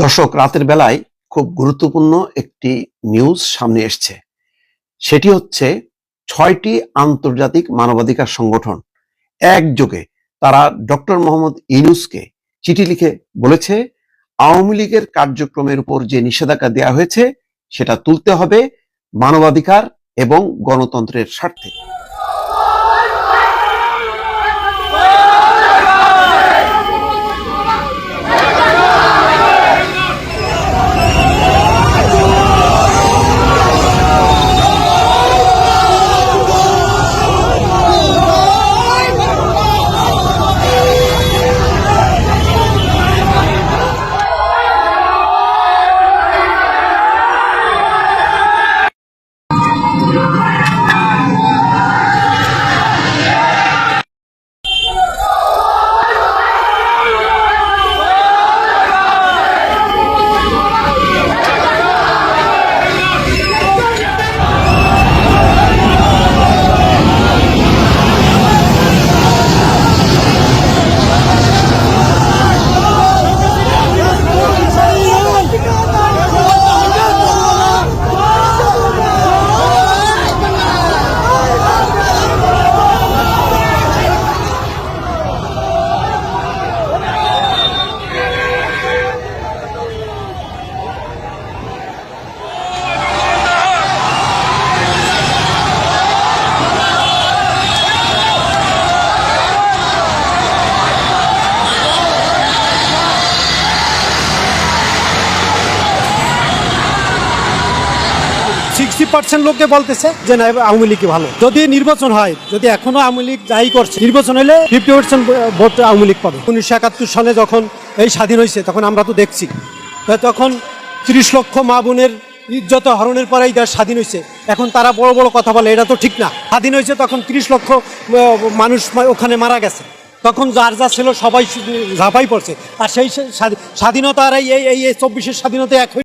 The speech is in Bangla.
দর্শক, রাতের বেলায় খুব গুরুত্বপূর্ণ একটি নিউজ সামনে এসছে। সেটি হচ্ছে ছয়টি আন্তর্জাতিক মানবাধিকার সংগঠন একযোগে তারা ডক্টর মোহাম্মদ ইনুসকে চিঠি লিখে বলেছে, আওয়ামী লীগের কার্যক্রমের উপর যে নিষেধাজ্ঞা দেওয়া হয়েছে, সেটা তুলতে হবে মানবাধিকার এবং গণতন্ত্রের স্বার্থে। সিক্সটি পার্সেন্ট লোককে বলতেছে যে না আওয়ামী লীগই ভালো। যদি নির্বাচন হয়, যদি এখনও আওয়ামী লীগ যাই করছে, নির্বাচন হলে fifty percent vote Awami League পাবে। উনিশশো একাত্তর সালে যখন এই স্বাধীন হয়েছে, তখন আমরা তো দেখছি। তখন তিরিশ লক্ষ মা বোনের ইজ্জত হরণের পরেই দেশ স্বাধীন হয়েছে। এখন তারা বড় বড় কথা বলে, এটা তো ঠিক না। স্বাধীন হয়েছে তখন তিরিশ লক্ষ মানুষ ওখানে মারা গেছে। তখন যার যা ছিল সবাই ঝাঁপাই পড়ছে। আর সেই স্বাধী- স্বাধীনতা আর এই এই এই চব্বিশের স্বাধীনতা এক